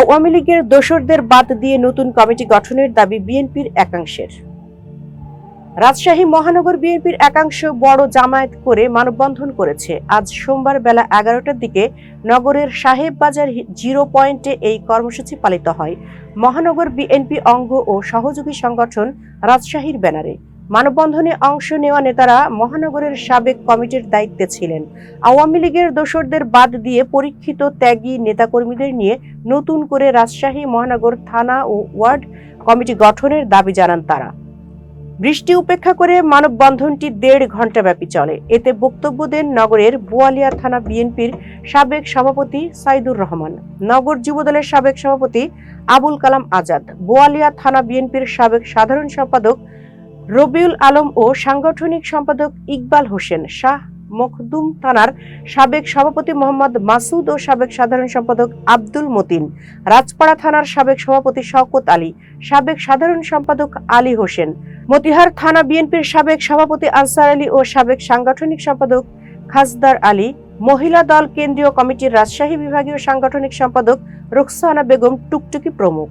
আওয়ামী লীগের দোসরদের বাদ দিয়ে নতুন কমিটি গঠনের দাবি বিএনপির একাংশের। রাজশাহী মহানগর বিএনপির একাংশ বড় জামায়াত করে মানববন্ধন করেছে। আজ সোমবার বেলা এগারোটার দিকে নগরের সাহেব বাজার জিরো পয়েন্টে এই কর্মসূচি পালিত হয়। মহানগর বিএনপি অঙ্গ ও সহযোগী সংগঠন রাজশাহীর ব্যানারে। মানববন্ধনে অংশ নেওয়া নেতারা মহানগরের সাবেক কমিটির দায়িত্বে ছিলেন। আওয়ামী লীগের দোসরদের বাদ দিয়ে পরীক্ষিত ত্যাগী নেতাকর্মীদের নিয়ে নতুন করে রাজশাহী মহানগর থানা ও ওয়ার্ড কমিটি গঠনের দাবি জানান তারা। বৃষ্টি উপেক্ষা করে মানববন্ধনটি দেড় ঘণ্টা ব্যাপী চলে। এতে বক্তব্য দেন নগরের বোয়ালিয়া থানা বিএনপির সাবেক সভাপতি সাইদুর রহমান, নগর যুবদলের সাবেক সভাপতি আবুল কালাম আজাদ, বোয়ালিয়া থানা বিএনপির সাবেক সাধারণ সম্পাদক রবিউল আলম ও সাংগঠনিক সম্পাদক ইকবাল হোসেন শাহ মখদুম থানার সাবেক সভাপতি মোহাম্মদ মাসুদ ও সাবেক সাধারণ সম্পাদক আব্দুল মতিন, রাজপাড়া থানার সাবেক সভাপতি শওকত আলী, সাবেক সাধারণ সম্পাদক আলী হোসেন, মতিহার থানা বিএনপির সাবেক সভাপতি আনসার আলী ও সাবেক সাংগঠনিক সম্পাদক খাজদার আলী, মহিলা দল কেন্দ্রীয় কমিটির রাজশাহী বিভাগীয় সাংগঠনিক সম্পাদক রুকসানা বেগম টুকটুকি প্রমুখ।